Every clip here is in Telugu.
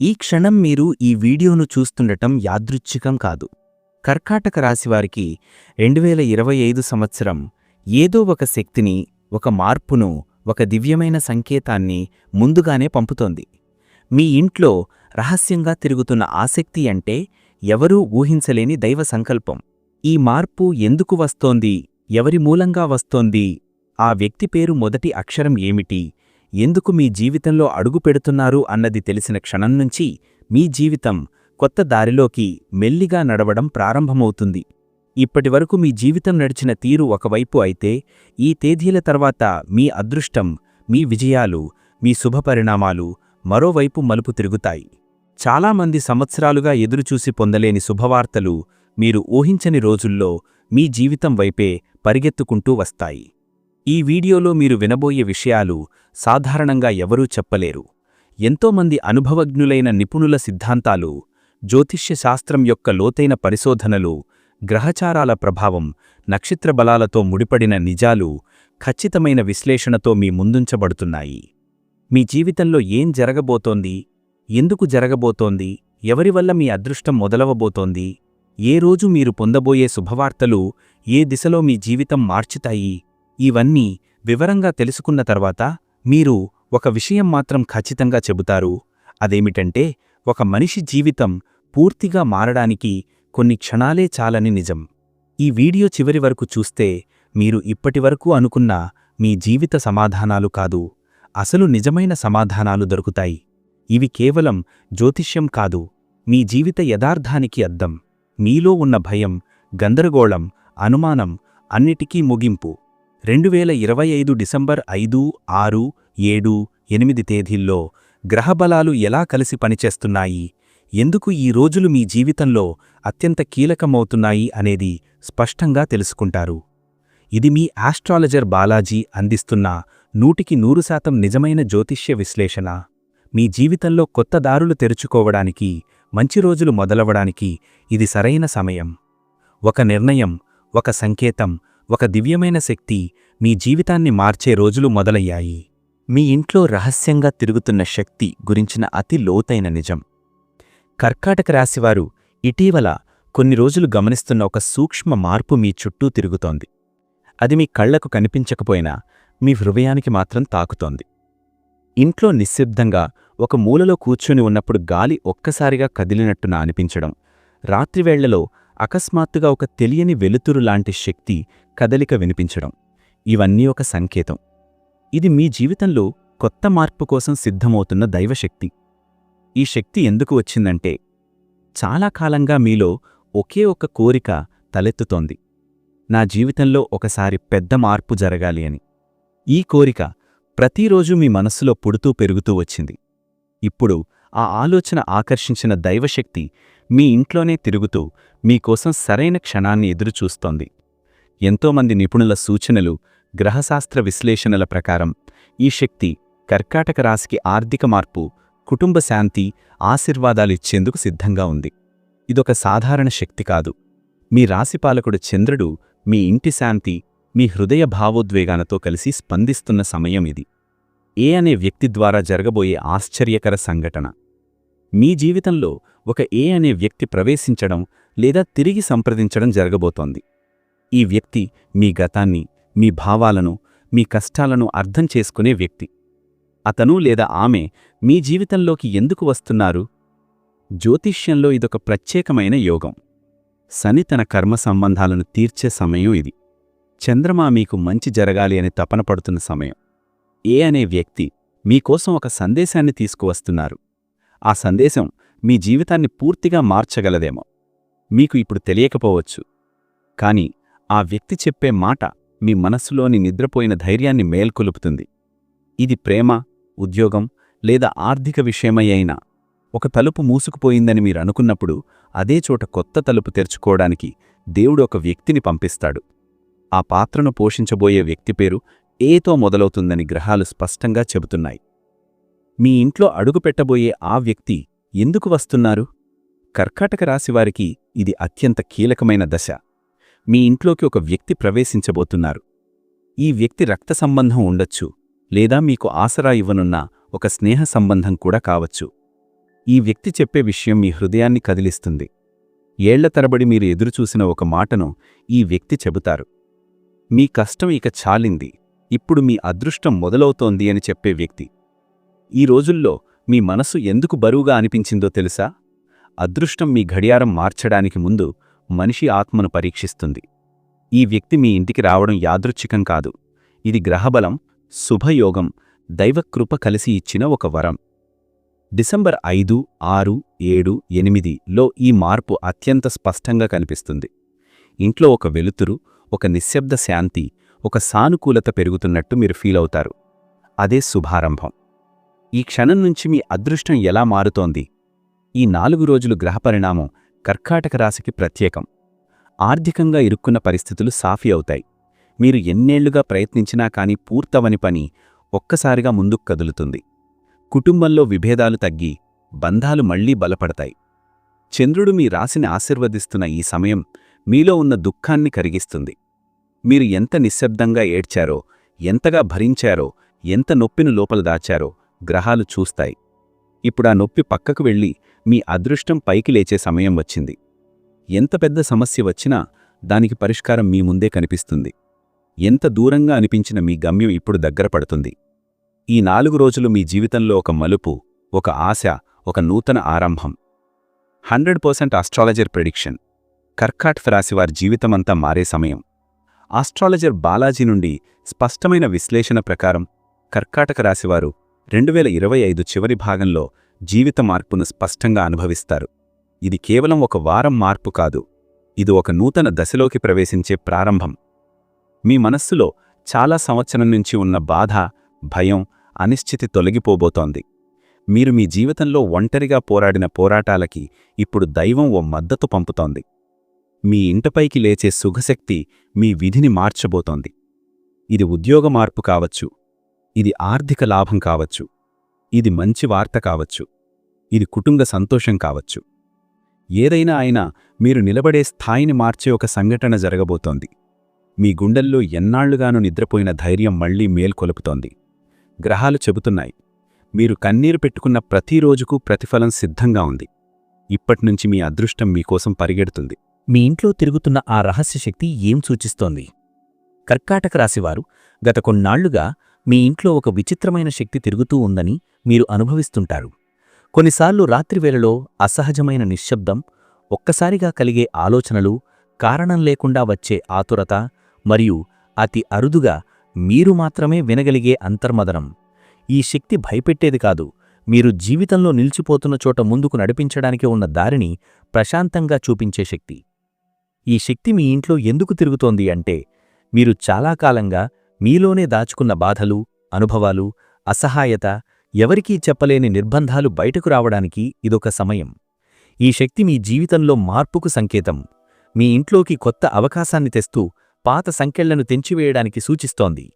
ఈ క్షణం మీరు ఈ వీడియోను చూస్తుండటం యాదృచ్ఛికం కాదు. కర్కాటక రాశివారికి రెండువేల ఇరవై ఐదు సంవత్సరం ఏదో ఒక శక్తిని ఒక మార్పును ఒక దివ్యమైన సంకేతాన్ని ముందుగానే పంపుతోంది. మీ ఇంట్లో రహస్యంగా తిరుగుతున్న ఆసక్తి అంటే ఎవరూ ఊహించలేని దైవ సంకల్పం. ఈ మార్పు ఎందుకు వస్తోంది? ఎవరి మూలంగా వస్తోంది? ఆ వ్యక్తి పేరు మొదటి అక్షరం ఏమిటి? ఎందుకు మీ జీవితంలో అడుగు పెడుతున్నారు అన్నది తెలిసిన క్షణం నుంచి మీ జీవితం కొత్త దారిలోకి మెల్లిగా నడవడం ప్రారంభమవుతుంది. ఇప్పటివరకు మీ జీవితం నడిచిన తీరు ఒకవైపు అయితే ఈ తేదీల తర్వాత మీ అదృష్టం మీ విజయాలు మీ శుభపరిణామాలు మరోవైపు మలుపు తిరుగుతాయి. చాలామంది సంవత్సరాలుగా ఎదురుచూసి పొందలేని శుభవార్తలు మీరు ఊహించని రోజుల్లో మీ జీవితం వైపే పరిగెత్తుకుంటూ వస్తాయి. ఈ వీడియోలో మీరు వినబోయే విషయాలు సాధారణంగా ఎవరూ చెప్పలేరు. ఎంతోమంది అనుభవజ్ఞులైన నిపుణుల సిద్ధాంతాలు జ్యోతిష్యశాస్త్రం యొక్క లోతైన పరిశోధనలు గ్రహచారాల ప్రభావం నక్షత్ర బలాలతో ముడిపడిన నిజాలు ఖచ్చితమైన విశ్లేషణతో మీ ముందుంచబడుతున్నాయి. మీ జీవితంలో ఏం జరగబోతోంది? ఎందుకు జరగబోతోంది? ఎవరివల్ల మీ అదృష్టం మొదలవబోతోంది? ఏ రోజు మీరు పొందబోయే శుభవార్తలు ఏ దిశలో మీ జీవితం మార్చుతాయి? ఇవన్నీ వివరంగా తెలుసుకున్న తర్వాత మీరు ఒక విషయం మాత్రం ఖచ్చితంగా చెబుతారు. అదేమిటంటే ఒక మనిషి జీవితం పూర్తిగా మారడానికి కొన్ని క్షణాలే చాలని నిజం. ఈ వీడియో చివరి వరకు చూస్తే మీరు ఇప్పటివరకు అనుకున్న మీ జీవిత సమాధానాలు కాదు. అసలు నిజమైన సమాధానాలు దొరుకుతాయి. ఇవి కేవలం జ్యోతిష్యం కాదు. మీ జీవిత యథార్థానికి అద్దం. మీలో ఉన్న భయం గందరగోళం అనుమానం అన్నిటికీ ముగింపు. రెండువేల ఇరవై ఐదు డిసెంబర్ ఐదు ఆరు ఏడు ఎనిమిది తేదీల్లో గ్రహబలాలు ఎలా కలిసి పనిచేస్తున్నాయి? ఎందుకు ఈ రోజులు మీ జీవితంలో అత్యంత కీలకమవుతున్నాయి అనేది స్పష్టంగా తెలుసుకుంటారు. ఇది మీ ఆస్ట్రాలజర్ బాలాజీ అందిస్తున్న నూటికి నూరు శాతం నిజమైన జ్యోతిష్య విశ్లేషణ. మీ జీవితంలో కొత్త దారులు తెరుచుకోవడానికి మంచి రోజులు మొదలవడానికి ఇది సరైన సమయం. ఒక నిర్ణయం ఒక సంకేతం ఒక దివ్యమైన శక్తి మీ జీవితాన్ని మార్చే రోజులు మొదలయ్యాయి. మీ ఇంట్లో రహస్యంగా తిరుగుతున్న శక్తి గురించిన అతి లోతైన నిజం. కర్కాటక రాశివారు ఇటీవల కొన్ని రోజులు గమనిస్తున్న ఒక సూక్ష్మ మార్పు మీ చుట్టూ తిరుగుతోంది. అది మీ కళ్ళకు కనిపించకపోయినా మీ హృదయానికి మాత్రం తాకుతోంది. ఇంట్లో నిశ్శబ్దంగా ఒక మూలలో కూర్చుని ఉన్నప్పుడు గాలి ఒక్కసారిగా కదిలినట్టున అనిపించడం రాత్రివేళ్ళలో అకస్మాత్తుగా ఒక తెలియని వెలుతురు లాంటి శక్తి కదలిక వినిపించడం. ఇవన్నీ ఒక సంకేతం. ఇది మీ జీవితంలో కొత్త మార్పు కోసం సిద్ధమవుతున్న దైవశక్తి. ఈ శక్తి ఎందుకు వచ్చిందంటే చాలా కాలంగా మీలో ఒకే ఒక కోరిక తలెత్తుతోంది. నా జీవితంలో ఒకసారి పెద్ద మార్పు జరగాలి అని. ఈ కోరిక ప్రతిరోజు మీ మనస్సులో పుడుతూ పెరుగుతూ వచ్చింది. ఇప్పుడు ఆ ఆలోచన ఆకర్షించిన దైవశక్తి మీ ఇంట్లోనే తిరుగుతూ మీకోసం సరైన క్షణాన్ని ఎదురుచూస్తోంది. ఎంతోమంది నిపుణుల సూచనలు గ్రహశాస్త్ర విశ్లేషణల ప్రకారం ఈ శక్తి కర్కాటక రాశికి ఆర్థిక మార్పు కుటుంబ శాంతి ఆశీర్వాదాలిచ్చేందుకు సిద్ధంగా ఉంది. ఇదొక సాధారణ శక్తి కాదు. మీ రాశిపాలకుడు చంద్రుడు మీ ఇంటి శాంతి మీ హృదయ భావోద్వేగాలతో కలిసి స్పందిస్తున్న సమయం ఇది. ఏ అనే వ్యక్తి ద్వారా జరగబోయే ఆశ్చర్యకర సంఘటన. మీ జీవితంలో ఒక ఏ అనే వ్యక్తి ప్రవేశించడం లేదా తిరిగి సంప్రదించడం జరగబోతోంది. ఈ వ్యక్తి మీ గతాన్ని మీ భావాలను మీ కష్టాలను అర్థం చేసుకునే వ్యక్తి. అతను లేదా ఆమె మీ జీవితంలోకి ఎందుకు వస్తున్నారు? జ్యోతిష్యంలో ఇదొక ప్రత్యేకమైన యోగం. శని తన కర్మ సంబంధాలను తీర్చే సమయం ఇది. చంద్రమా మీకు మంచి జరగాలి అని తపన పడుతున్న సమయం. ఏ అనే వ్యక్తి మీకోసం ఒక సందేశాన్ని తీసుకువస్తున్నారు. ఆ సందేశం మీ జీవితాన్ని పూర్తిగా మార్చగలదేమో. మీకు ఇప్పుడు తెలియకపోవచ్చు. కాని ఆ వ్యక్తి చెప్పే మాట మీ మనస్సులోని నిద్రపోయిన ధైర్యాన్ని మేల్కొలుపుతుంది. ఇది ప్రేమ ఉద్యోగం లేదా ఆర్థిక విషయమై అయినా ఒక తలుపు మూసుకుపోయిందని మీరు అనుకున్నప్పుడు అదే చోట కొత్త తలుపు తెరుచుకోవడానికి దేవుడు ఒక వ్యక్తిని పంపిస్తాడు. ఆ పాత్రను పోషించబోయే వ్యక్తి పేరు ఏతో మొదలవుతుందని గ్రహాలు స్పష్టంగా చెబుతున్నాయి. మీ ఇంట్లో అడుగుపెట్టబోయే ఆ వ్యక్తి ఎందుకు వస్తున్నారు? కర్కాటక రాశివారికి ఇది అత్యంత కీలకమైన దశ. మీ ఇంట్లోకి ఒక వ్యక్తి ప్రవేశించబోతున్నారు. ఈ వ్యక్తి రక్త సంబంధం ఉండొచ్చు లేదా మీకు ఆసరా ఇవ్వనున్న ఒక స్నేహ సంబంధం కూడా కావచ్చు. ఈ వ్యక్తి చెప్పే విషయం మీ హృదయాన్ని కదిలిస్తుంది. ఏళ్ళ తరబడి మీరు ఎదురుచూసిన ఒక మాటను ఈ వ్యక్తి చెబుతారు. మీ కష్టం ఇక చాలింది ఇప్పుడు మీ అదృష్టం మొదలవుతోంది అని చెప్పే వ్యక్తి. ఈ రోజుల్లో మీ మనసు ఎందుకు బరువుగా అనిపించిందో తెలుసా? అదృష్టం మీ గడియారం మార్చడానికి ముందు మనిషి ఆత్మను పరీక్షిస్తుంది. ఈ వ్యక్తి మీ ఇంటికి రావడం యాదృచ్ఛికం కాదు. ఇది గ్రహబలం శుభయోగం దైవకృప కలిసి ఇచ్చిన ఒక వరం. డిసెంబర్ ఐదు ఆరు ఏడు ఎనిమిదిలో ఈ మార్పు అత్యంత స్పష్టంగా కనిపిస్తుంది. ఇంట్లో ఒక వెలుతురు ఒక నిశ్శబ్ద శాంతి ఒక సానుకూలత పెరుగుతున్నట్టు మీరు ఫీల్ అవుతారు. అదే శుభారంభం. ఈ క్షణం నుంచి మీ అదృష్టం ఎలా మారుతోంది? ఈ నాలుగు రోజులు గ్రహపరిణామం కర్కాటక రాశికి ప్రత్యేకం. ఆర్థికంగా ఇరుక్కున్న పరిస్థితులు సాఫీ అవుతాయి. మీరు ఎన్నేళ్ళుగా ప్రయత్నించినా కాని పూర్తవని పని ఒక్కసారిగా ముందుకు కదులుతుంది. కుటుంబంలో విభేదాలు తగ్గి బంధాలు మళ్ళీ బలపడతాయి. చంద్రుడు మీ రాశిని ఆశీర్వదిస్తున్న ఈ సమయం మీలో ఉన్న దుఃఖాన్ని కరిగిస్తుంది. మీరు ఎంత నిశ్శబ్దంగా ఏడ్చారో ఎంతగా భరించారో ఎంత నొప్పిని లోపల దాచారో గ్రహాలు చూస్తాయి. ఇప్పుడా నొప్పి పక్కకు వెళ్ళి మీ అదృష్టం పైకి లేచే సమయం వచ్చింది. ఎంత పెద్ద సమస్య వచ్చినా దానికి పరిష్కారం మీ ముందే కనిపిస్తుంది. ఎంత దూరంగా అనిపించిన మీ గమ్యం ఇప్పుడు దగ్గర పడుతుంది. ఈ నాలుగు రోజులు మీ జీవితంలో ఒక మలుపు ఒక ఆశ ఒక నూతన ఆరంభం. Hundred percent astrologer prediction. కర్కాట్ రాశివారి జీవితమంతా మారే సమయం. ఆస్ట్రాలజర్ బాలాజీ నుండి స్పష్టమైన విశ్లేషణ ప్రకారం కర్కాటక రాశివారు రెండు వేల ఇరవై ఐదు చివరి భాగంలో జీవిత మార్పును స్పష్టంగా అనుభవిస్తారు. ఇది కేవలం ఒక వారం మార్పు కాదు. ఇది ఒక నూతన దశలోకి ప్రవేశించే ప్రారంభం. మీ మనస్సులో చాలా సంవత్సరం నుంచి ఉన్న బాధ భయం అనిశ్చితి తొలగిపోబోతోంది. మీరు మీ జీవితంలో ఒంటరిగా పోరాడిన పోరాటాలకి ఇప్పుడు దైవం ఓ మద్దతు పంపుతోంది. మీ ఇంటపైకి లేచే సుఖశక్తి మీ విధిని మార్చబోతోంది. ఇది ఉద్యోగ మార్పు కావచ్చు ఇది ఆర్థిక లాభం కావచ్చు. ఇది మంచి వార్త కావచ్చు. ఇది కుటుంబ సంతోషం కావచ్చు. ఏదైనా అయినా మీరు నిలబడే స్థాయిని మార్చే ఒక సంఘటన జరగబోతోంది. మీ గుండెల్లో ఎన్నాళ్ళుగానూ నిద్రపోయిన ధైర్యం మళ్ళీ మేల్కొలుపుతోంది. గ్రహాలు చెబుతున్నాయి. మీరు కన్నీరు పెట్టుకున్న ప్రతిరోజుకు ప్రతిఫలం సిద్ధంగా ఉంది. ఇప్పట్నుంచి మీ అదృష్టం మీకోసం పరిగెడుతుంది. మీ ఇంట్లో తిరుగుతున్న ఆ రహస్య శక్తి ఏం సూచిస్తోంది? కర్కాటక రాశివారు గత కొన్నాళ్ళుగా మీ ఇంట్లో ఒక విచిత్రమైన శక్తి తిరుగుతూ ఉందని మీరు అనుభవిస్తుంటారు. కొన్నిసార్లు రాత్రివేళలో అసహజమైన నిశ్శబ్దం ఒక్కసారిగా కలిగే ఆలోచనలు కారణం లేకుండా వచ్చే ఆతురత మరియు అతి అరుదుగా మీరు మాత్రమే వినగలిగే అంతర్మదనం. ఈ శక్తి భయపెట్టేది కాదు. మీరు జీవితంలో నిలిచిపోతున్న చోట ముందుకు నడిపించడానికి ఉన్న దారిని ప్రశాంతంగా చూపించే శక్తి. ఈ శక్తి మీ ఇంట్లో ఎందుకు తిరుగుతోంది అంటే మీరు చాలా కాలంగా మీలోనే దాచుకున్న బాధలు అనుభవాలు అసహాయత ఎవరికీ చెప్పలేని నిర్బంధాలు బయటకు రావడానికి ఇదొక సమయం. ఈ శక్తి మీ జీవితంలో మార్పుకు సంకేతం. మీ ఇంట్లోకి కొత్త అవకాశాన్ని తెస్తూ పాత సంకెళ్ళను తెంచివేయడానికి సూచిస్తోంది.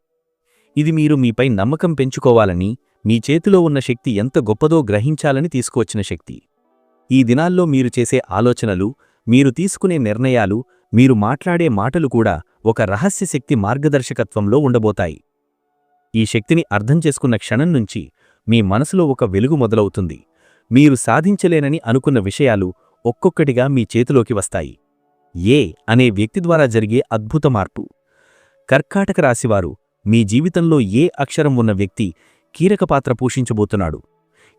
ఇది మీరు మీపై నమ్మకం పెంచుకోవాలని మీ చేతిలో ఉన్న శక్తి ఎంత గొప్పదో గ్రహించాలని తీసుకువచ్చిన శక్తి. ఈ దినాల్లో మీరు చేసే ఆలోచనలు మీరు తీసుకునే నిర్ణయాలు మీరు మాట్లాడే మాటలు కూడా ఒక రహస్య శక్తి మార్గదర్శకత్వంలో ఉండబోతాయి. ఈ శక్తిని అర్థం చేసుకున్న క్షణం నుంచి మీ మనసులో ఒక వెలుగు మొదలవుతుంది. మీరు సాధించలేనని అనుకున్న విషయాలు ఒక్కొక్కటిగా మీ చేతిలోకి వస్తాయి. ఏ అనే వ్యక్తి ద్వారా జరిగే అద్భుత మార్పు. కర్కాటక రాశివారు మీ జీవితంలో ఏ అక్షరం ఉన్న వ్యక్తి కీలక పాత్ర పోషించబోతున్నాడు.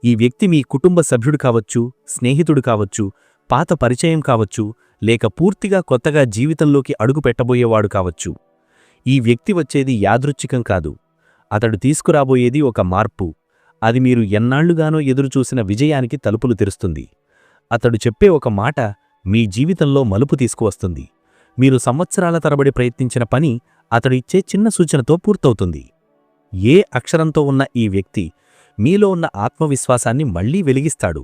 ఈ వ్యక్తి మీ కుటుంబ సభ్యుడు కావచ్చు స్నేహితుడు కావచ్చు పాత పరిచయం కావచ్చు లేక పూర్తిగా కొత్తగా జీవితంలోకి అడుగు పెట్టబోయేవాడు కావచ్చు. ఈ వ్యక్తి వచ్చేది యాదృచ్ఛికం కాదు. అతడు తీసుకురాబోయేది ఒక మార్పు. అది మీరు ఎన్నాళ్ళుగానో ఎదురుచూసిన విజయానికి తలుపులు తెరుస్తుంది. అతడు చెప్పే ఒక మాట మీ జీవితంలో మలుపు తీసుకువస్తుంది. మీరు సంవత్సరాల తరబడి ప్రయత్నించిన పని అతడిచ్చే చిన్న సూచనతో పూర్తవుతుంది. ఏ అక్షరంతో ఉన్న ఈ వ్యక్తి మీలో ఉన్న ఆత్మవిశ్వాసాన్ని మళ్ళీ వెలిగిస్తాడు.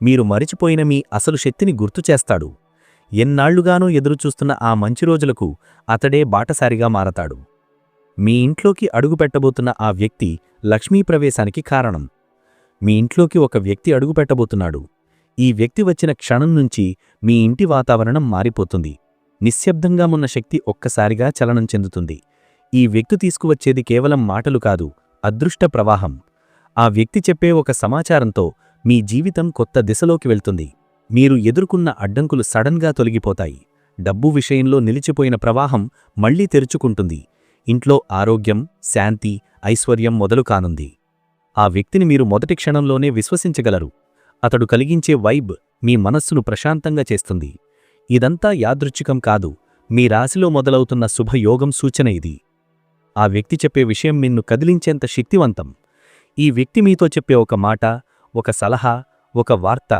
మీరు మరిచిపోయిన మీ అసలు శక్తిని గుర్తుచేస్తాడు ఎన్నాళ్ళుగానూ ఎదురుచూస్తున్న ఆ మంచి రోజులకు అతడే బాటసారిగా మారతాడు. మీ ఇంట్లోకి అడుగుపెట్టబోతున్న ఆ వ్యక్తి లక్ష్మీ ప్రవేశానికి కారణం. మీ ఇంట్లోకి ఒక వ్యక్తి అడుగుపెట్టబోతున్నాడు ఈ వ్యక్తి వచ్చిన క్షణం నుంచి మీ ఇంటి వాతావరణం మారిపోతుంది. నిశ్శబ్దంగా ఉన్న శక్తి ఒక్కసారిగా చలనం చెందుతుంది. ఈ వ్యక్తి తీసుకువచ్చేది కేవలం మాటలు కాదు అదృష్ట ప్రవాహం. ఆ వ్యక్తి చెప్పే ఒక సమాచారంతో మీ జీవితం కొత్త దిశలోకి వెళ్తుంది. మీరు ఎదుర్కొన్న అడ్డంకులు సడన్గా తొలగిపోతాయి. డబ్బు విషయంలో నిలిచిపోయిన ప్రవాహం మళ్ళీ తెరుచుకుంటుంది. ఇంట్లో ఆరోగ్యం శాంతి ఐశ్వర్యం మొదలు కానుంది. ఆ వ్యక్తిని మీరు మొదటి క్షణంలోనే విశ్వసించగలరు. అతడు కలిగించే వైబ్ మీ మనస్సును ప్రశాంతంగా చేస్తుంది. ఇదంతా యాదృచ్ఛికం కాదు. మీ రాశిలో మొదలవుతున్న శుభయోగం సూచన ఇది. ఆ వ్యక్తి చెప్పే విషయం నిన్ను కదిలించేంత శక్తివంతం. ఈ వ్యక్తి మీతో చెప్పే ఒక మాట ఒక సలహా ఒక వార్త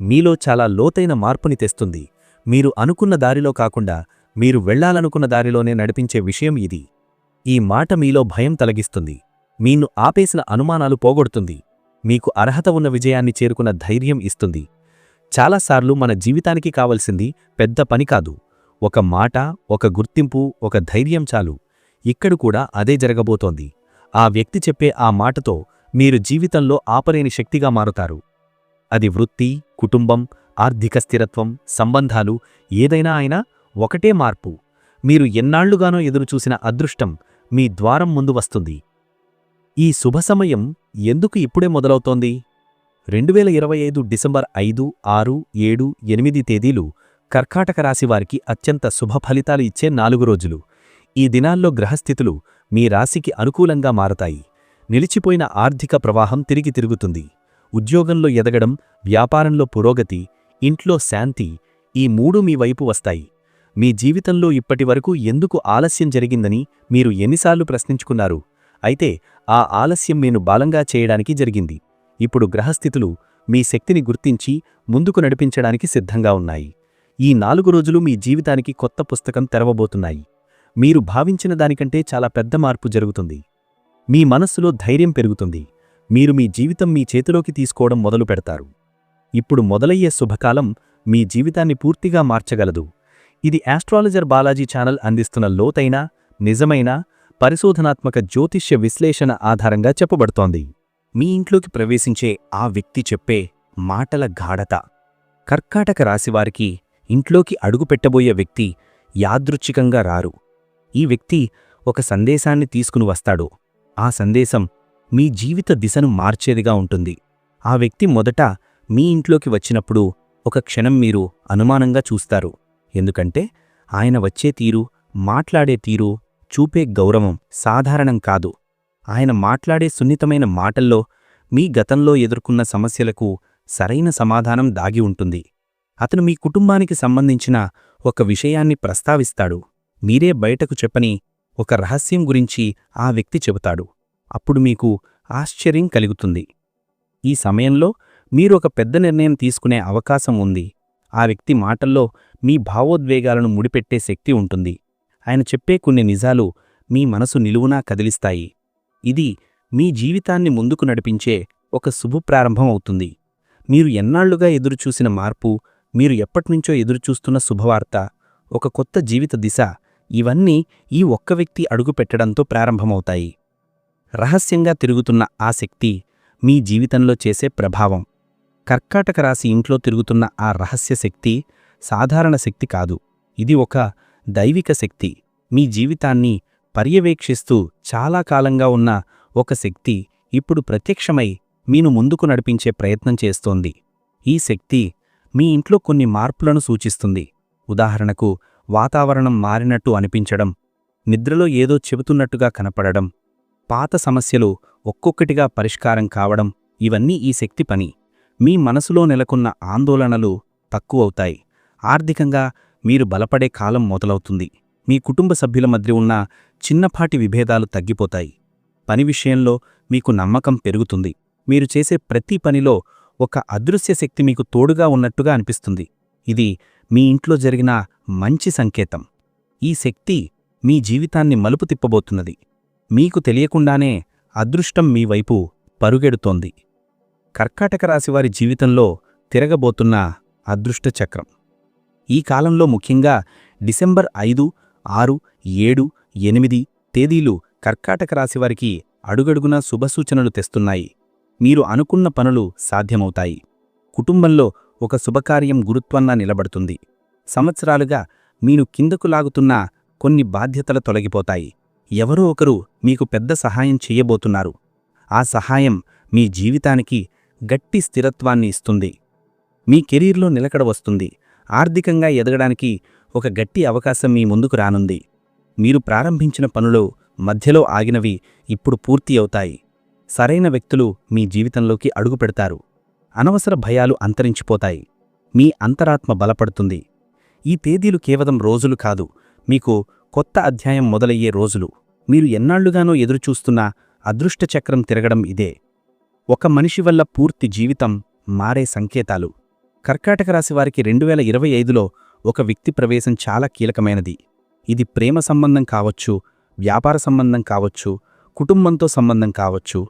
మీలో చాలా లోతైన మార్పుని తెస్తుంది. మీరు అనుకున్న దారిలో కాకుండా మీరు వెళ్ళాలనుకున్న దారిలోనే నడిపించే విషయం ఇది. ఈ మాట మీలో భయం తలగిస్తుంది. మీను ఆపేసిన అనుమానాలు పోగొడుతుంది. మీకు అర్హత ఉన్న విజయాన్ని చేరుకున్న ధైర్యం ఇస్తుంది. చాలాసార్లు మన జీవితానికి కావలసింది పెద్ద పని కాదు. ఒక మాట ఒక గుర్తింపు ఒక ధైర్యం చాలు. ఇక్కడ కూడా అదే జరగబోతోంది. ఆ వ్యక్తి చెప్పే ఆ మాటతో మీరు జీవితంలో ఆపలేని శక్తిగా మారుతారు. అది వృత్తి కుటుంబం ఆర్థిక స్థిరత్వం సంబంధాలు ఏదైనా అయినా ఒకటే మార్పు. మీరు ఎన్నాళ్ళుగానో ఎదురుచూసిన అదృష్టం మీ ద్వారం ముందు వస్తుంది. ఈ శుభ సమయం ఎందుకు ఇప్పుడే మొదలవుతోంది? రెండువేల ఇరవై ఐదు డిసెంబర్ ఐదు ఆరు ఏడు ఎనిమిది తేదీలు కర్కాటక రాశివారికి అత్యంత శుభ ఫలితాలు ఇచ్చే నాలుగు రోజులు. ఈ దినాల్లో గ్రహస్థితులు మీ రాశికి అనుకూలంగా మారతాయి. నిలిచిపోయిన ఆర్థిక ప్రవాహం తిరిగి తిరుగుతుంది. ఉద్యోగంలో ఎదగడం వ్యాపారంలో పురోగతి ఇంట్లో శాంతి ఈ మూడు మీ వైపు వస్తాయి. మీ జీవితంలో ఇప్పటివరకు ఎందుకు ఆలస్యం జరిగిందని మీరు ఎన్నిసార్లు ప్రశ్నించుకున్నారు? అయితే ఆ ఆలస్యం నేను బాలంగా చేయడానికి జరిగింది. ఇప్పుడు గ్రహస్థితులు మీ శక్తిని గుర్తించి ముందుకు నడిపించడానికి సిద్ధంగా ఉన్నాయి. ఈ నాలుగు రోజులు మీ జీవితానికి కొత్త పుస్తకం తెరవబోతున్నాయి. మీరు భావించిన దానికంటే చాలా పెద్ద మార్పు జరుగుతుంది. మీ మనస్సులో ధైర్యం పెరుగుతుంది. మీరు మీ జీవితం మీ చేతిలోకి తీసుకోవడం మొదలు పెడతారు. ఇప్పుడు మొదలయ్యే శుభకాలం మీ జీవితాన్ని పూర్తిగా మార్చగలదు. ఇది ఆస్ట్రాలజర్ బాలాజీ ఛానల్ అందిస్తున్న లోతైన నిజమైన పరిశోధనాత్మక జ్యోతిష్య విశ్లేషణ ఆధారంగా చెప్పబడుతోంది. మీ ఇంట్లోకి ప్రవేశించే ఆ వ్యక్తి చెప్పే మాటల గాఢత. కర్కాటక రాశివారికి ఇంట్లోకి అడుగుపెట్టబోయే వ్యక్తి యాదృచ్ఛికంగా రారు. ఈ వ్యక్తి ఒక సందేశాన్ని తీసుకుని వస్తాడు. ఆ సందేశం మీ జీవిత దిశను మార్చేదిగా ఉంటుంది. ఆ వ్యక్తి మొదట మీ ఇంట్లోకి వచ్చినప్పుడు ఒక క్షణం మీరు అనుమానంగా చూస్తారు. ఎందుకంటే ఆయన వచ్చే తీరు మాట్లాడే తీరు చూపే గౌరవం సాధారణం కాదు. ఆయన మాట్లాడే సున్నితమైన మాటల్లో మీ గతంలో ఎదుర్కొన్న సమస్యలకు సరైన సమాధానం దాగి ఉంటుంది. అతను మీ కుటుంబానికి సంబంధించిన ఒక విషయాన్ని ప్రస్తావిస్తాడు. మీరే బయటకు చెప్పని ఒక రహస్యం గురించి ఆ వ్యక్తి చెబుతాడు. అప్పుడు మీకు ఆశ్చర్యం కలుగుతుంది. ఈ సమయంలో మీరు ఒక పెద్ద నిర్ణయం తీసుకునే అవకాశం ఉంది. ఆ వ్యక్తి మాటల్లో మీ భావోద్వేగాలను ముడిపెట్టే శక్తి ఉంటుంది. ఆయన చెప్పే కొన్ని నిజాలు మీ మనసు నిలువునా కదిలిస్తాయి. ఇది మీ జీవితాన్ని ముందుకు నడిపించే ఒక శుభప్రారంభం అవుతుంది. మీరు ఎన్నాళ్ళుగా ఎదురుచూసిన మార్పు మీరు ఎప్పటినుంచో ఎదురుచూస్తున్న శుభవార్త ఒక కొత్త జీవిత దిశ ఇవన్నీ ఈ ఒక్క వ్యక్తి అడుగుపెట్టడంతో ప్రారంభమవుతాయి. రహస్యంగా తిరుగుతున్న ఆ శక్తి మీ జీవితంలో చేసే ప్రభావం. కర్కాటక రాశి ఇంట్లో తిరుగుతున్న ఆ రహస్య శక్తి సాధారణ శక్తి కాదు. ఇది ఒక దైవిక శక్తి. మీ జీవితాన్ని పర్యవేక్షిస్తూ చాలా కాలంగా ఉన్న ఒక శక్తి ఇప్పుడు ప్రత్యక్షమై మీను ముందుకు నడిపించే ప్రయత్నం చేస్తోంది. ఈ శక్తి మీ ఇంట్లో కొన్ని మార్పులను సూచిస్తుంది. ఉదాహరణకు వాతావరణం మారినట్టు అనిపించడం నిద్రలో ఏదో చెబుతున్నట్టుగా కనపడడం పాత సమస్యలు ఒక్కొక్కటిగా పరిష్కారం కావడం ఇవన్నీ ఈ శక్తి పని. మీ మనసులో నెలకొన్న ఆందోళనలు తక్కువవుతాయి. ఆర్థికంగా మీరు బలపడే కాలం మొదలవుతుంది. మీ కుటుంబ సభ్యుల మధ్య ఉన్న చిన్నపాటి విభేదాలు తగ్గిపోతాయి. పని విషయంలో మీకు నమ్మకం పెరుగుతుంది. మీరు చేసే ప్రతి పనిలో ఒక అదృశ్య శక్తి మీకు తోడుగా ఉన్నట్టుగా అనిపిస్తుంది. ఇది మీ ఇంట్లో జరిగిన మంచి సంకేతం. ఈ శక్తి మీ జీవితాన్ని మలుపు తిప్పబోతున్నది. మీకు తెలియకుండానే అదృష్టం మీ వైపు పరుగెడుతోంది. కర్కాటక రాశివారి జీవితంలో తిరగబోతున్న అదృష్ట చక్రం. ఈ కాలంలో ముఖ్యంగా డిసెంబర్ ఐదు ఆరు ఏడు ఎనిమిది తేదీలు కర్కాటక రాశివారికి అడుగడుగున శుభసూచనలు తెస్తున్నాయి. మీరు అనుకున్న పనులు సాధ్యమవుతాయి. కుటుంబంలో ఒక శుభకార్యం గురుత్వంగా నిలబడుతుంది. సంవత్సరాలుగా మీను కిందకు లాగుతున్న కొన్ని బాధ్యతలు తొలగిపోతాయి. ఎవరో ఒకరు మీకు పెద్ద సహాయం చెయ్యబోతున్నారు ఆ సహాయం మీ జీవితానికి గట్టి స్థిరత్వాన్ని ఇస్తుంది. మీ కెరీర్లో నిలకడ వస్తుంది. ఆర్థికంగా ఎదగడానికి ఒక గట్టి అవకాశం మీ ముందుకు రానుంది. మీరు ప్రారంభించిన పనులు మధ్యలో ఆగినవి ఇప్పుడు పూర్తి అవుతాయి. సరైన వ్యక్తులు మీ జీవితంలోకి అడుగుపెడతారు అనవసర భయాలు అంతరించిపోతాయి. మీ అంతరాత్మ బలపడుతుంది. ఈ తేదీలు కేవలం రోజులు కాదు. మీకు కొత్త అధ్యాయం మొదలయ్యే రోజులు మీరు ఎన్నాళ్ళుగానో ఎదురుచూస్తున్న అదృష్టచక్రం తిరగడం ఇదే. ఒక మనిషి వల్ల పూర్తి జీవితం మారే సంకేతాలు. కర్కాటక రాశి వారికి రెండు వేల ఇరవై ఐదులో ఒక వ్యక్తి ప్రవేశం చాలా కీలకమైనది. ఇది ప్రేమ సంబంధం కావచ్చు వ్యాపార సంబంధం కావచ్చు కుటుంబంతో సంబంధం కావచ్చు.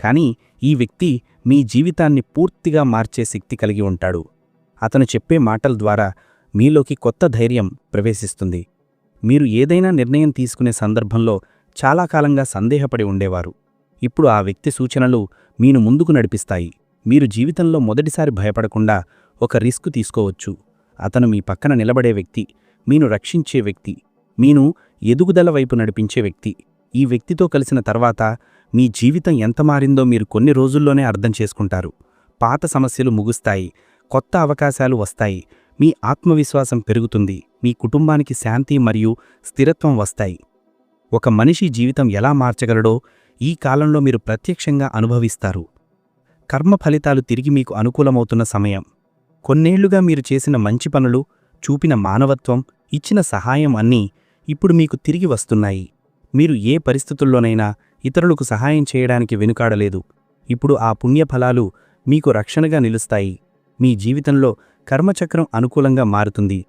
కానీ ఈ వ్యక్తి మీ జీవితాన్ని పూర్తిగా మార్చే శక్తి కలిగి ఉంటాడు. అతను చెప్పే మాటల ద్వారా మీలోకి కొత్త ధైర్యం ప్రవేశిస్తుంది. మీరు ఏదైనా నిర్ణయం తీసుకునే సందర్భంలో చాలా కాలంగా సందేహపడి ఉండేవారు. ఇప్పుడు ఆ వ్యక్తి సూచనలు మీను ముందుకు నడిపిస్తాయి. మీరు జీవితంలో మొదటిసారి భయపడకుండా ఒక రిస్క్ తీసుకోవచ్చు. అతను మీ పక్కన నిలబడే వ్యక్తి మీను రక్షించే వ్యక్తి మీను ఎదుగుదల వైపు నడిపించే వ్యక్తి. ఈ వ్యక్తితో కలిసిన తర్వాత మీ జీవితం ఎంత మారిందో మీరు కొన్ని రోజుల్లోనే అర్థం చేసుకుంటారు. పాత సమస్యలు ముగుస్తాయి కొత్త అవకాశాలు వస్తాయి మీ ఆత్మవిశ్వాసం పెరుగుతుంది. మీ కుటుంబానికి శాంతి మరియు స్థిరత్వం వస్తాయి. ఒక మనిషి జీవితం ఎలా మార్చగలడో ఈ కాలంలో మీరు ప్రత్యక్షంగా అనుభవిస్తారు. కర్మ ఫలితాలు తిరిగి మీకు అనుకూలమవుతున్న సమయం. కొన్నేళ్ళుగా మీరు చేసిన మంచి పనులు చూపిన మానవత్వం ఇచ్చిన సహాయం అన్నీ ఇప్పుడు మీకు తిరిగి వస్తున్నాయి. మీరు ఏ పరిస్థితుల్లోనైనా ఇతరులకు సహాయం చేయడానికి వెనుకాడలేదు. ఇప్పుడు ఆ పుణ్యఫలాలు మీకు రక్షణగా నిలుస్తాయి. మీ జీవితంలో కర్మచక్రం అనుకూలంగా మారుతుంది.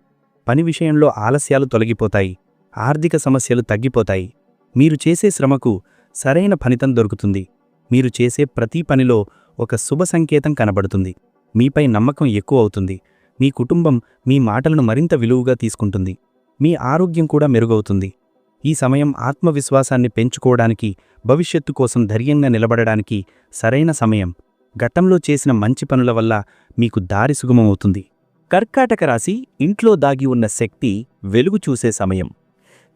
పని విషయంలో ఆలస్యాలు తొలగిపోతాయి ఆర్థిక సమస్యలు తగ్గిపోతాయి. మీరు చేసే శ్రమకు సరైన ఫలితం దొరుకుతుంది. మీరు చేసే ప్రతి పనిలో ఒక శుభ సంకేతం కనబడుతుంది. మీపై నమ్మకం ఎక్కువ అవుతుంది. మీ కుటుంబం మీ మాటలను మరింత విలువగా తీసుకుంటుంది. మీ ఆరోగ్యం కూడా మెరుగవుతుంది. ఈ సమయం ఆత్మవిశ్వాసాన్ని పెంచుకోవడానికి భవిష్యత్తు కోసం ధైర్యంగా నిలబడడానికి సరైన సమయం. గతంలో చేసిన మంచి పనుల వల్ల మీకు దారి సుగమమవుతుంది. కర్కాటక రాశి ఇంట్లో దాగి ఉన్న శక్తి వెలుగు చూసే సమయం.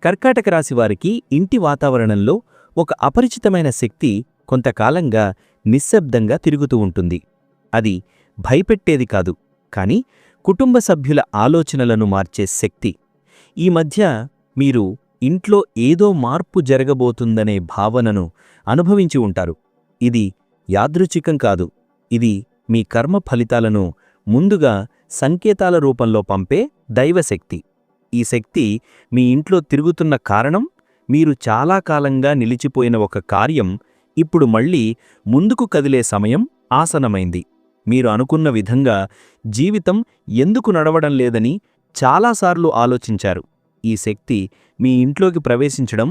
కర్కాటక రాశి వారికి ఇంటి వాతావరణంలో ఒక అపరిచితమైన శక్తి కొంతకాలంగా నిశ్శబ్దంగా తిరుగుతూ ఉంటుంది. అది భయపెట్టేది కాదు కాని కుటుంబ సభ్యుల ఆలోచనలను మార్చే శక్తి. ఈ మధ్య మీరు ఇంట్లో ఏదో మార్పు జరగబోతుందనే భావనను అనుభవించి ఉంటారు. ఇది యాదృచ్ఛికం కాదు ఇది మీ కర్మ ఫలితాలను ముందుగా సంకేతాల రూపంలో పంపే దైవశక్తి. ఈ శక్తి మీ ఇంట్లో తిరుగుతున్న కారణం మీరు చాలా కాలంగా నిలిచిపోయిన ఒక కార్యం ఇప్పుడు మళ్ళీ ముందుకు కదిలే సమయం ఆసనమైంది. మీరు అనుకున్న విధంగా జీవితం ఎందుకు నడవడం లేదని చాలాసార్లు ఆలోచించారు. ఈ శక్తి మీ ఇంట్లోకి ప్రవేశించడం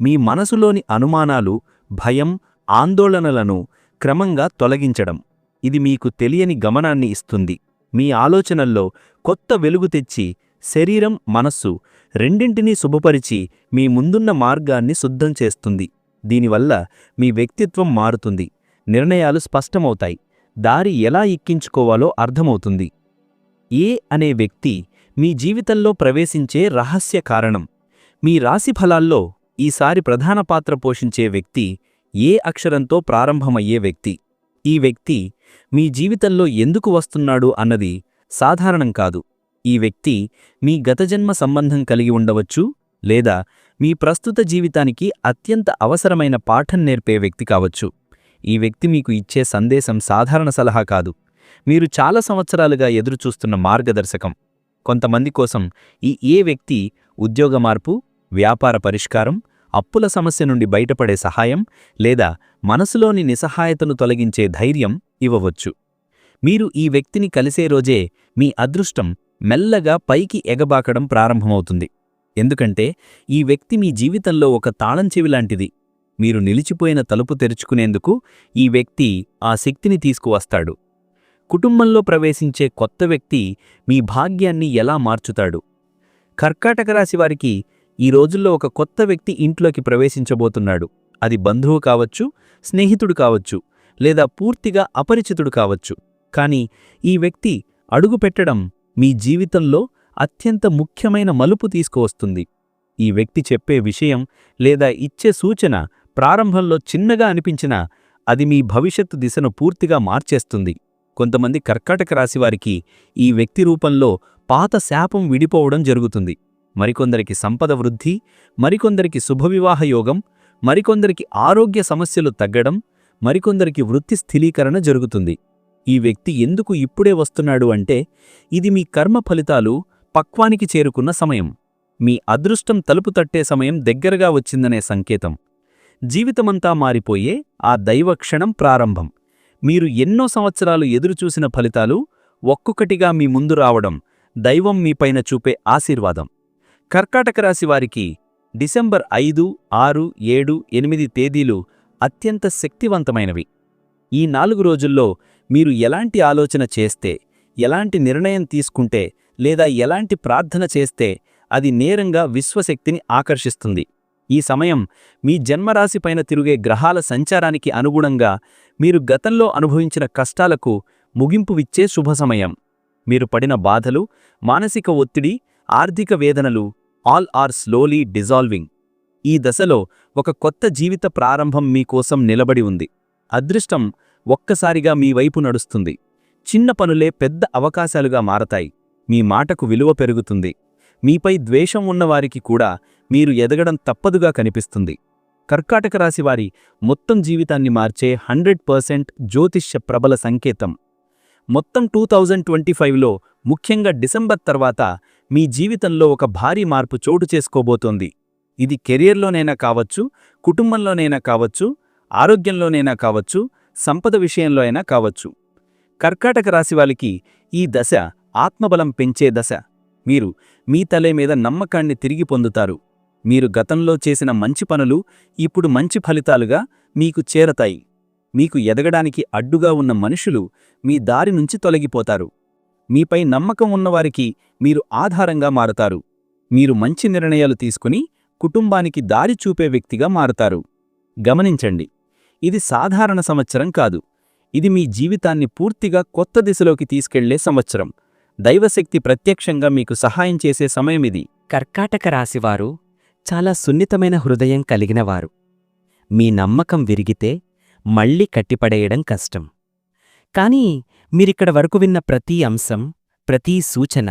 మీ మనసులోని అనుమానాలు భయం ఆందోళనలను క్రమంగా తొలగించడం. ఇది మీకు తెలియని గమనాన్ని ఇస్తుంది. మీ ఆలోచనల్లో కొత్త వెలుగు తెచ్చి శరీరం మనస్సు రెండింటినీ శుభపరిచి మీ ముందున్న మార్గాన్ని శుద్ధం చేస్తుంది. దీనివల్ల మీ వ్యక్తిత్వం మారుతుంది. నిర్ణయాలు స్పష్టమవుతాయి. దారి ఎలా ఎక్కించుకోవాలో అర్థమవుతుంది. ఏ అనే వ్యక్తి మీ జీవితంలో ప్రవేశించే రహస్య కారణం. మీ రాశి ఫలాల్లో ఈసారి ప్రధాన పాత్ర పోషించే వ్యక్తి ఏ అక్షరంతో ప్రారంభమయ్యే వ్యక్తి. ఈ వ్యక్తి మీ జీవితంలో ఎందుకు వస్తున్నాడు అన్నది సాధారణం కాదు. ఈ వ్యక్తి మీ గతజన్మ సంబంధం కలిగి ఉండవచ్చు లేదా మీ ప్రస్తుత జీవితానికి అత్యంత అవసరమైన పాఠం నేర్పే వ్యక్తి కావచ్చు. ఈ వ్యక్తి మీకు ఇచ్చే సందేశం సాధారణ సలహా కాదు. మీరు చాలా సంవత్సరాలుగా ఎదురుచూస్తున్న మార్గదర్శకం. కొంతమంది కోసం ఈ ఏ వ్యక్తి ఉద్యోగ మార్పు వ్యాపార పరిష్కారం అప్పుల సమస్య నుండి బయటపడే సహాయం లేదా మనసులోని నిస్సహాయతను తొలగించే ధైర్యం ఇవ్వవచ్చు. మీరు ఈ వ్యక్తిని కలిసే రోజే మీ అదృష్టం మెల్లగా పైకి ఎగబాకడం ప్రారంభమవుతుంది. ఎందుకంటే ఈ వ్యక్తి మీ జీవితంలో ఒక తాళం చెవిలాంటిది మీరు నిలిచిపోయిన తలుపు తెరుచుకునేందుకు ఈ వ్యక్తి ఆ శక్తిని తీసుకువస్తాడు. కుటుంబంలో ప్రవేశించే కొత్త వ్యక్తి మీ భాగ్యాన్ని ఎలా మార్చుతాడు? కర్కాటక రాశి వారికి ఈ రోజుల్లో ఒక కొత్త వ్యక్తి ఇంట్లోకి ప్రవేశించబోతున్నాడు. అది బంధువు కావచ్చు స్నేహితుడు కావచ్చు లేదా పూర్తిగా అపరిచితుడు కావచ్చు. కానీ ఈ వ్యక్తి అడుగు పెట్టడం మీ జీవితంలో అత్యంత ముఖ్యమైన మలుపు తీసుకువస్తుంది. ఈ వ్యక్తి చెప్పే విషయం లేదా ఇచ్చే సూచన ప్రారంభంలో చిన్నగా అనిపించినా అది మీ భవిష్యత్తు దిశను పూర్తిగా మార్చేస్తుంది. కొంతమంది కర్కాటక రాశివారికి ఈ వ్యక్తి రూపంలో పాత శాపం విడిపోవడం జరుగుతుంది. మరికొందరికి సంపద వృద్ధి మరికొందరికి శుభవివాహ యోగం మరికొందరికి ఆరోగ్య సమస్యలు తగ్గడం మరికొందరికి వృత్తి స్థిరీకరణ జరుగుతుంది. ఈ వ్యక్తి ఎందుకు ఇప్పుడే వస్తున్నాడు అంటే ఇది మీ కర్మ ఫలితాలు పక్వానికి చేరుకున్న సమయం. మీ అదృష్టం తలుపు తట్టే సమయం దగ్గరగా వచ్చిందనే సంకేతం. జీవితమంతా మారిపోయే ఆ దైవక్షణం ప్రారంభం. మీరు ఎన్నో సంవత్సరాలు ఎదురుచూసిన ఫలితాలు ఒక్కొక్కటిగా మీ ముందు రావడం దైవం మీపైన చూపే ఆశీర్వాదం. కర్కాటక రాశి వారికి డిసెంబర్ ఐదు ఆరు ఏడు ఎనిమిది తేదీలు అత్యంత శక్తివంతమైనవి. ఈ నాలుగు రోజుల్లో మీరు ఎలాంటి ఆలోచన చేస్తే ఎలాంటి నిర్ణయం తీసుకుంటే లేదా ఎలాంటి ప్రార్థన చేస్తే అది నేరంగా విశ్వశక్తిని ఆకర్షిస్తుంది. ఈ సమయం మీ జన్మరాశిపైన తిరిగే గ్రహాల సంచారానికి అనుగుణంగా మీరు గతంలో అనుభవించిన కష్టాలకు ముగింపువిచ్చే శుభ సమయం. మీరు పడిన బాధలు మానసిక ఒత్తిడి ఆర్థిక వేదనలు ఆల్ ఆర్ స్లోలీ డిజాల్వింగ్. ఈ దశలో ఒక కొత్త జీవిత ప్రారంభం మీకోసం నిలబడి ఉంది. అదృష్టం ఒక్కసారిగా మీ వైపు నడుస్తుంది. చిన్న పనులే పెద్ద అవకాశాలుగా మారతాయి. మీ మాటకు విలువ పెరుగుతుంది. మీపై ద్వేషం ఉన్నవారికి కూడా మీరు ఎదగడం తప్పదుగా కనిపిస్తుంది. కర్కాటక రాశివారి మొత్తం జీవితాన్ని మార్చే హండ్రెడ్ పర్సెంట్ జ్యోతిష్య ప్రబల సంకేతం. మొత్తం టూ థౌజండ్ ట్వంటీ ఫైవ్లో ముఖ్యంగా డిసెంబర్ తర్వాత మీ జీవితంలో ఒక భారీ మార్పు చోటు చేసుకోబోతోంది. ఇది కెరియర్లోనైనా కావచ్చు కుటుంబంలోనైనా కావచ్చు ఆరోగ్యంలోనైనా కావచ్చు సంపద విషయంలో అయినా కావచ్చు. కర్కాటక రాశి వాళ్ళకి ఈ దశ ఆత్మబలం పెంచే దశ. మీరు మీ తలే మీద నమ్మకాన్ని తిరిగి పొందుతారు. మీరు గతంలో చేసిన మంచి పనులు ఇప్పుడు మంచి ఫలితాలుగా మీకు చేరతాయి. మీకు ఎదగడానికి అడ్డుగా ఉన్న మనుషులు మీ దారి నుంచి తొలగిపోతారు. మీపై నమ్మకం ఉన్నవారికి మీరు ఆధారంగా మారతారు. మీరు మంచి నిర్ణయాలు తీసుకుని కుటుంబానికి దారి చూపే వ్యక్తిగా మారతారు. గమనించండి ఇది సాధారణ సంవత్సరం కాదు. ఇది మీ జీవితాన్ని పూర్తిగా కొత్త దిశలోకి తీసుకెళ్ళే సంవత్సరం. దైవశక్తి ప్రత్యక్షంగా మీకు సహాయం చేసే సమయమిది కర్కాటక రాశివారు చాలా సున్నితమైన హృదయం కలిగినవారు మీ నమ్మకం విరిగితే మళ్ళీ కట్టిపడేయడం కష్టం. కానీ మీరిక్కడ వరకు విన్న ప్రతి అంశం ప్రతి సూచన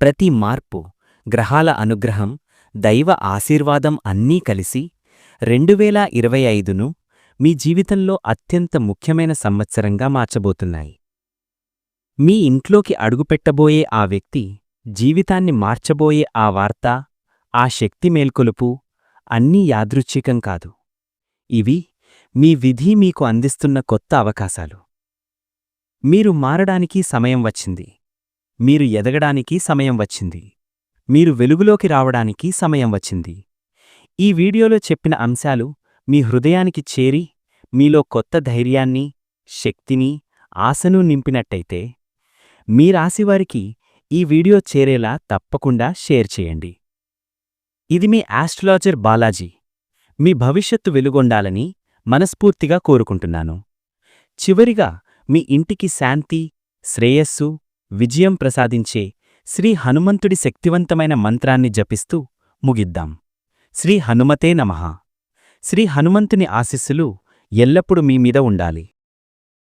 ప్రతి మార్పు గ్రహాల అనుగ్రహం దైవ ఆశీర్వాదం అన్నీ కలిసి రెండువేల ఇరవై ఐదును మీ జీవితంలో అత్యంత ముఖ్యమైన సంవత్సరంగా మార్చబోతున్నాయి. మీ ఇంట్లోకి అడుగుపెట్టబోయే ఆ వ్యక్తి జీవితాన్ని మార్చబోయే ఆ వార్త ఆ శక్తి మేల్కొలుపు అన్నీ యాదృచ్ఛికం కాదు. ఇవి మీ విధి మీకు అందిస్తున్న కొత్త అవకాశాలు. మీరు మారడానికి సమయం వచ్చింది. మీరు ఎదగడానికి సమయం వచ్చింది. మీరు వెలుగులోకి రావడానికి సమయం వచ్చింది. ఈ వీడియోలో చెప్పిన అంశాలు మీ హృదయానికి చేరి మీలో కొత్త ధైర్యాన్ని శక్తిని ఆశను నింపినట్టయితే మీ రాశివారికి ఈ వీడియో చేరేలా తప్పకుండా షేర్ చేయండి. ఇది మీ ఆస్ట్రాలజర్ బాలాజీ. మీ భవిష్యత్తు వెలుగొండాలని మనస్ఫూర్తిగా కోరుకుంటున్నాను. చివరిగా మీ ఇంటికి శాంతి శ్రేయస్సు విజయం ప్రసాదించే శ్రీ హనుమంతుడి శక్తివంతమైన మంత్రాన్ని జపిస్తూ ముగిద్దాం. శ్రీ హనుమతే నమ. శ్రీ హనుమంతుని ఆశీస్సులు ఎల్లప్పుడూ మీ మీద ఉండాలి.